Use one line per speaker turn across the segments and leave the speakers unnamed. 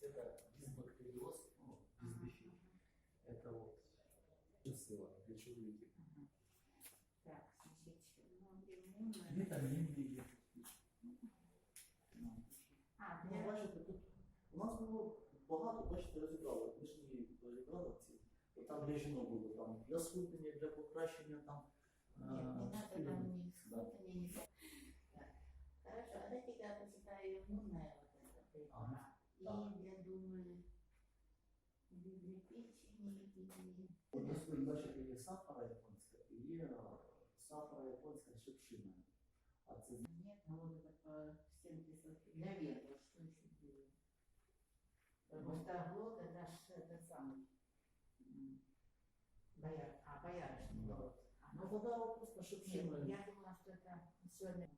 Это дисбактериоз, ну, дисбифид. Это вот ссыла для человека.
Так, значить, ну, імунне.
Вітамінні є. Ну,
А,
Ну,
для
бачите, тут у нас було багато, бачите, розібрали. Ми ж її розібрали ці. Бо там для жінок було там для схуднення, для покращення там.
Нет, не надо
е,
там ни
да.
скотания, ни... почитаю иммунное вот это препарат.
Ага,
И
так.
я думаю, или для печени, или...
От дослід, бачите, є сахара японська і є е, сахара японська шипшина. А це
Нет, ну вот это по стенке сладких. Для ветра что еще делаю? Потому что глот это ж этот самый... м, Бояр... А, боярышник.
Да.
вот. А,
ну
ну,
вода просто шипшина.
Нет, я думала, что это сегодня...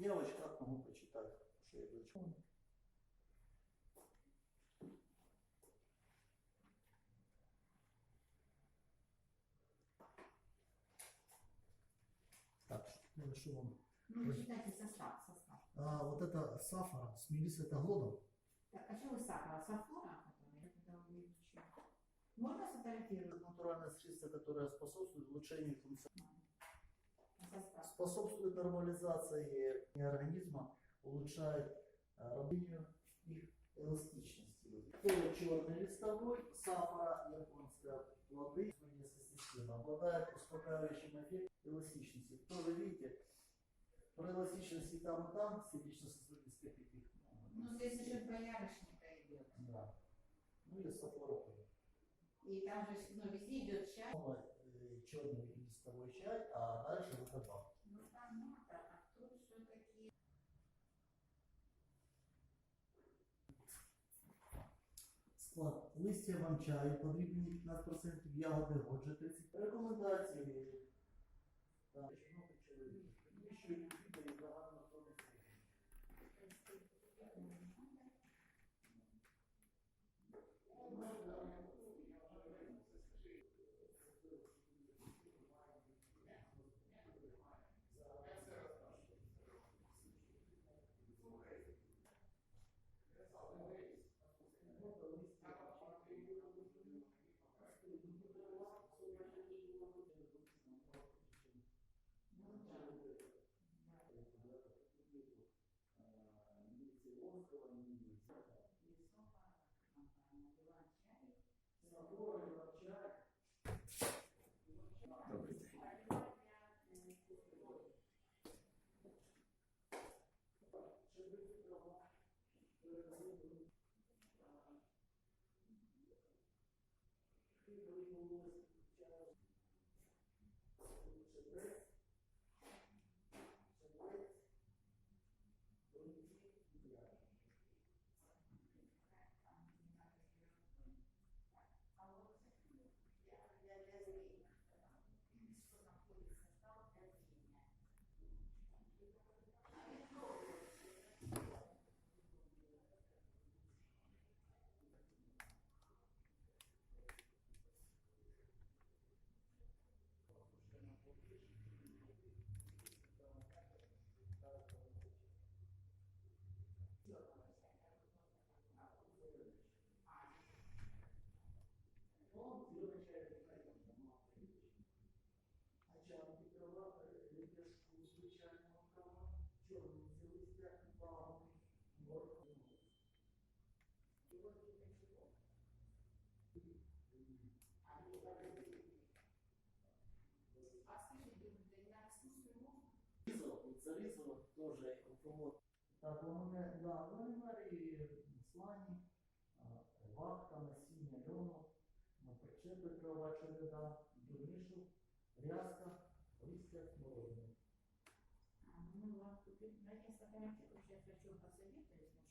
девочка, как могу почитать, что я говорю. Так, ну, что вам?
Ну, вы читайте состав, состав.
А, вот это сафара с мелисоглодом.
Так, а что вы сахар? Сафора, который? Я когда увеличу. Можно сфотографировать?
Натуральное средство, которое способствует улучшению функции,
А состав?
способствует нормализации организма, улучшает э, работу их эластичности. Тоже черный листовой, сафара, японская плоды, система, обладает успокаивающим эффектом эластичности. Тоже видите, про эластичность и там, и там, сердечно-сосудистых таких.
Ну, здесь еще боярышника идет.
Да. Ну или сафора.
И там же, ну, везде идет чай.
э, черный листовой чай, а дальше вот добавки.
Ну, понятно, а тут все-таки...
Склад. Листя вам чаю, потрібні 15% ягоди, годжа 30. Рекомендації. Так, чоловік. І fulfilling the теж вот. Так, да, вони марі слані, вахта, насіння льону, на причепи трава череда, дурнішу, рязка, листя смородини.
Ну, вам купить. На я сейчас хочу посоветовать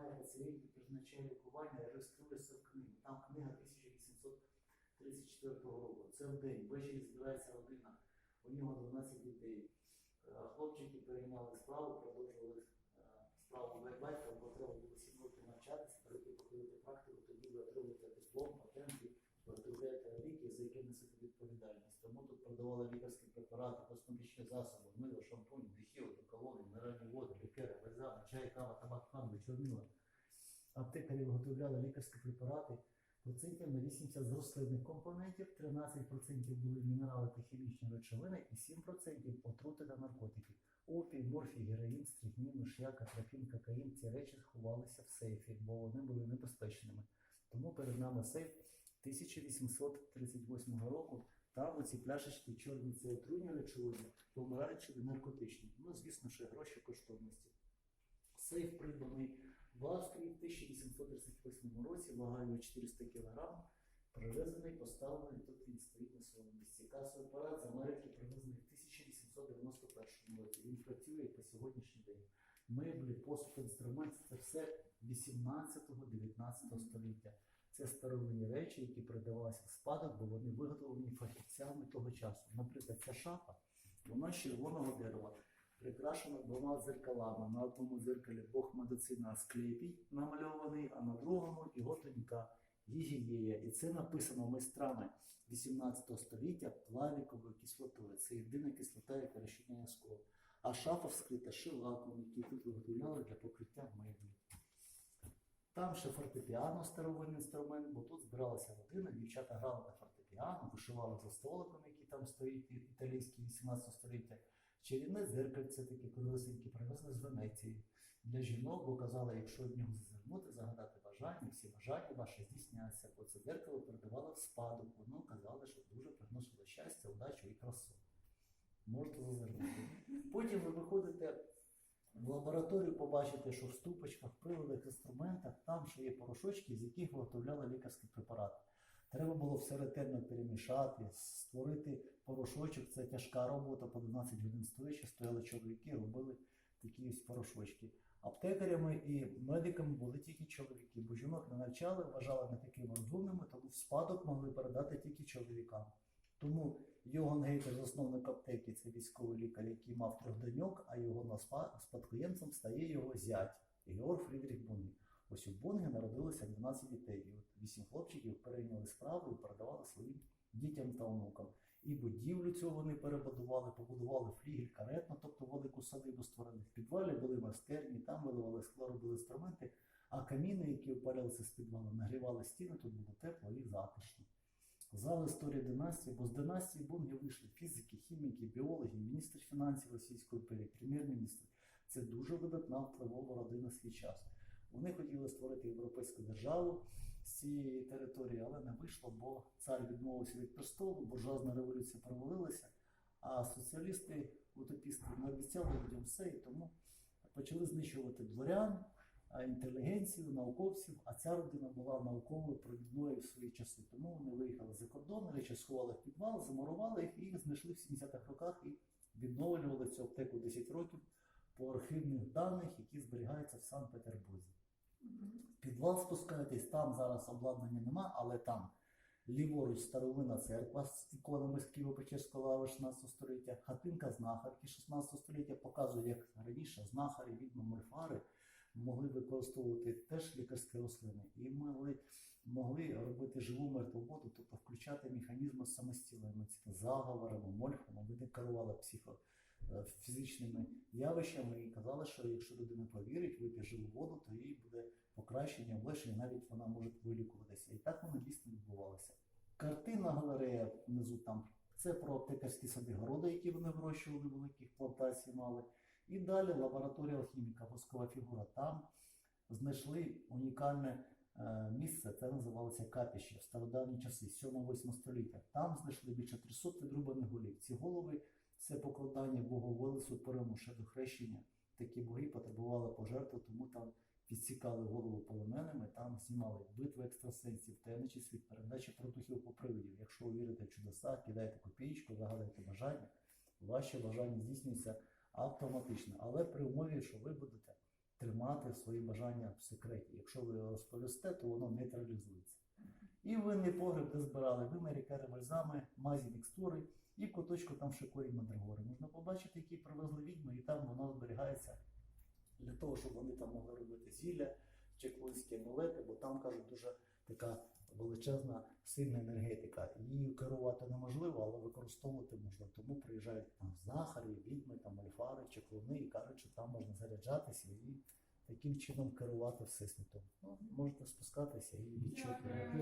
приймає пацієнтів, призначає лікування, реєструється в книгу. Там книга 1834 року. Це в день. Ввечері збирається родина. У нього 12 дітей. Е, Хлопчики перейняли справу, продовжували е, справу батька, бо треба було 7 років навчатися, пройти проходити практику, відповідальність. Тому тут продавали лікарські препарати, косметичні засоби, мило, шампунь, дихіл, колони, мінеральні води, лікери, бальзами, чай, кава, табак, фанби, чорнила. Аптекарі виготовляли лікарські препарати. Процентів на 80 з рослинних компонентів, 13% були мінерали та хімічні речовини і 7% отрути та наркотики. Опій, морфій, героїн, стрихнін, миш'як, атрофін, кокаїн. Ці речі ховалися в сейфі, бо вони були небезпечними. Тому перед нами сейф 1838 року. Там оці пляшечки чорні це отруйні речовини, помаранчеві наркотичні. Ну, звісно, ще гроші коштовності. Сейф придбаний в Австрії в 1838 році, вагою 400 кг, привезений, поставлений, тут він стоїть на своєму місці. Касовий апарат з Америки привезений в 1891 році. Він працює по сьогоднішній день. Меблі, посуд, інструмент це все 18-19 століття. Це старовинні речі, які передавалися в спадок, бо вони виготовлені фахівцями того часу. Наприклад, ця шафа, вона з червоного дерева, прикрашена двома дзеркалами. На одному дзеркалі Бог медицина Асклепій намальований, а на другому його донька Гігієя. І це написано майстрами 18 століття плавіковою кислотою. Це єдина кислота, яка розчиняє скло. А шафа вскрита шилаком, який тут виготовляли для покриття меблів. Там ще фортепіано старовинний інструмент, бо тут збиралася родина, дівчата грали на фортепіано, вишивали за столиком, який там стоїть італійський 18 століття. Чарівне дзеркальце таке колесеньке привезли з Венеції. Для жінок, бо казали, якщо в нього зазирнути, загадати бажання, всі бажання ваші здійсняться, бо це дзеркало передавало в спадок. Воно казали, що дуже приносило щастя, удачу і красу. Можете зазирнути. Потім ви виходите в лабораторію, побачите, що в ступочках, приладах, інструментах там ще є порошочки, з яких виготовляли лікарські препарати. Треба було все ретельно перемішати, створити порошочок. Це тяжка робота, по 12 годин стоячи, стояли чоловіки, робили такі ось порошочки. Аптекарями і медиками були тільки чоловіки, бо жінок не навчали, вважали не такими розумними, тому в спадок могли передати тільки чоловікам. Тому Йоган Гейкер, засновник аптеки, це військовий лікар, який мав трьох доньок, а його спадкоємцем стає його зять Георг Фрідріх Бунні. Ось у Бонгі народилося 12 дітей. І от 8 хлопчиків перейняли справу і передавали своїм дітям та онукам. І будівлю цього вони перебудували, побудували флігель, каретно, тобто велику садибу створили. В підвалі були майстерні, там виливали скло, робили інструменти, а каміни, які опалювалися з підвалу, нагрівали стіни, тут було тепло і затишно. Зал історії династії, бо з династії Бонги вийшли фізики, хіміки, біологи, міністр фінансів Російської імперії, прем'єр-міністр. Це дуже видатна впливова родина свій час. Вони хотіли створити європейську державу з цієї території, але не вийшло, бо цар відмовився від престолу, буржуазна революція провалилася, а соціалісти, утопісти не обіцяли людям все, і тому почали знищувати дворян, інтелігенцію, науковців, а ця родина була науковою провідною в свої часи. Тому вони виїхали за кордон, речі сховали в підвал, замурували їх і їх знайшли в 70-х роках і відновлювали цю аптеку 10 років по архівних даних, які зберігаються в Санкт-Петербурзі. В підвал спускаєтесь, там зараз обладнання нема, але там ліворуч старовинна церква з іконами з Києво-Печерського лави 16 століття, хатинка знахарки 16 століття показує, як раніше знахарі, відьми, мольфари могли використовувати теж лікарські рослини і могли, могли робити живу мертву воду, тобто включати механізми самостійними заговорами, мольфами, вони керували психо е, явищами і казали, що якщо людина повірить, вип'є живу воду, то їй буде покращення, облегшення, навіть вона може вилікуватися. І так воно дійсно відбувалося. Картина галерея внизу там це про аптекарські сади городи, які вони вирощували, великих плантацій мали. І далі лабораторія алхіміка, воскова фігура. Там знайшли унікальне е, місце, це називалося капіще в стародавні часи, 7-8 століття. Там знайшли більше 300 відрубаних голів. Ці голови це покладання Богу Велесу Перему ще до хрещення. Такі боги потребували пожертву, тому там підсікали голову полоненими, там знімали битви екстрасенсів, таємничий світ, передачі продухів по привидів. Якщо ви вірите в чудеса, кидайте копієчку, загадайте бажання, ваші бажання здійснюються автоматично, але при умові, що ви будете тримати свої бажання в секреті. Якщо ви його розповісте, то воно нейтралізується. І винний погреб, де збирали вимері, кери, бальзами, мазі, мікстури, і в куточку там шикорі мандрагори. Можна побачити, які привезли відьми, і там воно зберігається для того, щоб вони там могли робити зілля, чеклунські амулети, бо там кажуть дуже така величезна сильна енергетика. Її керувати неможливо, але використовувати можна. Тому приїжджають там знахарі, відьми, там альфари, чеклуни і кажуть, що там можна заряджатися і таким чином керувати всесвітом. Ну, можете спускатися і відчути.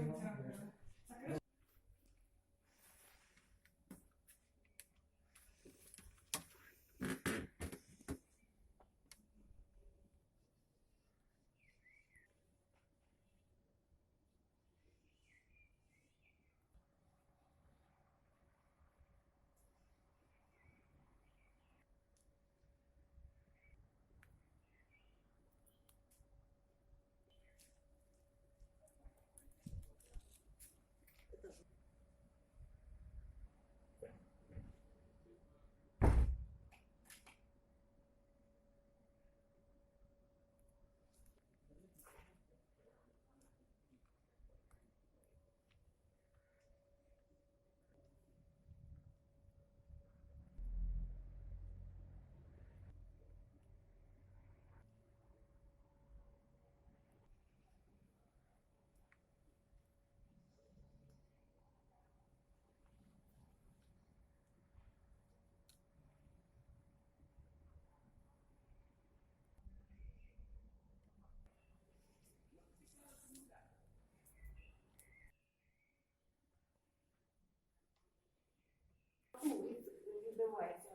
Відбивається.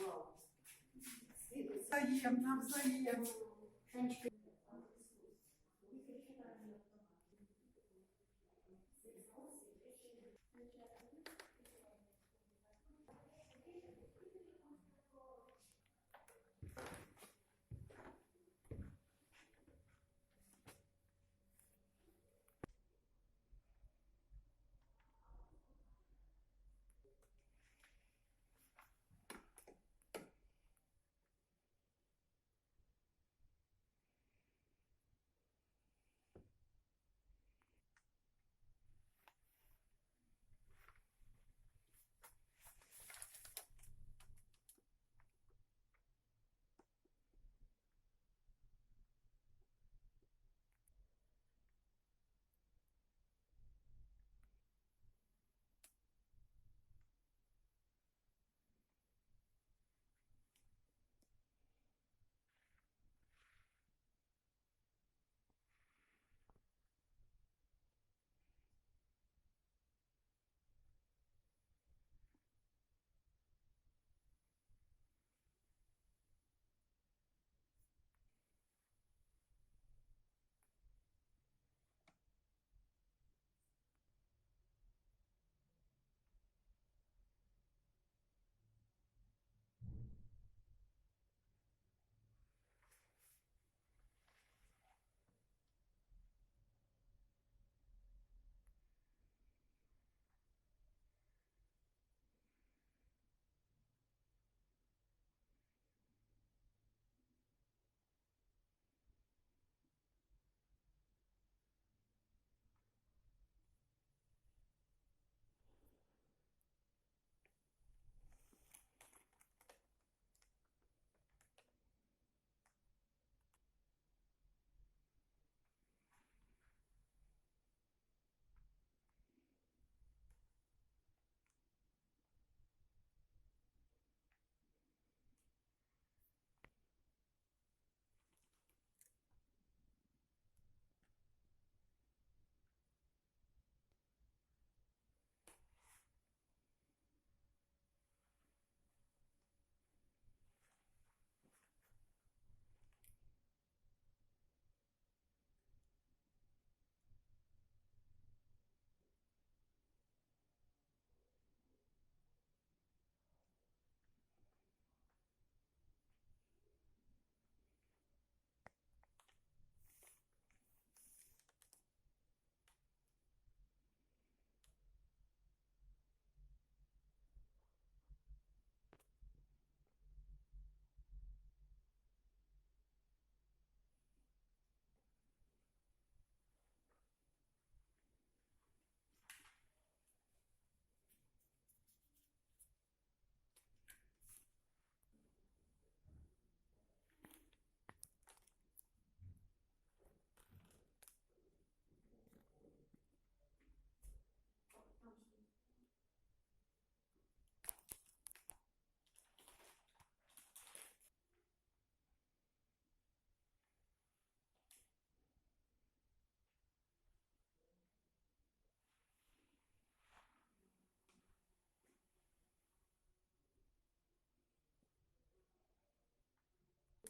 Вау. Світиться.
нам навзаєм.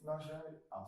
那
是啊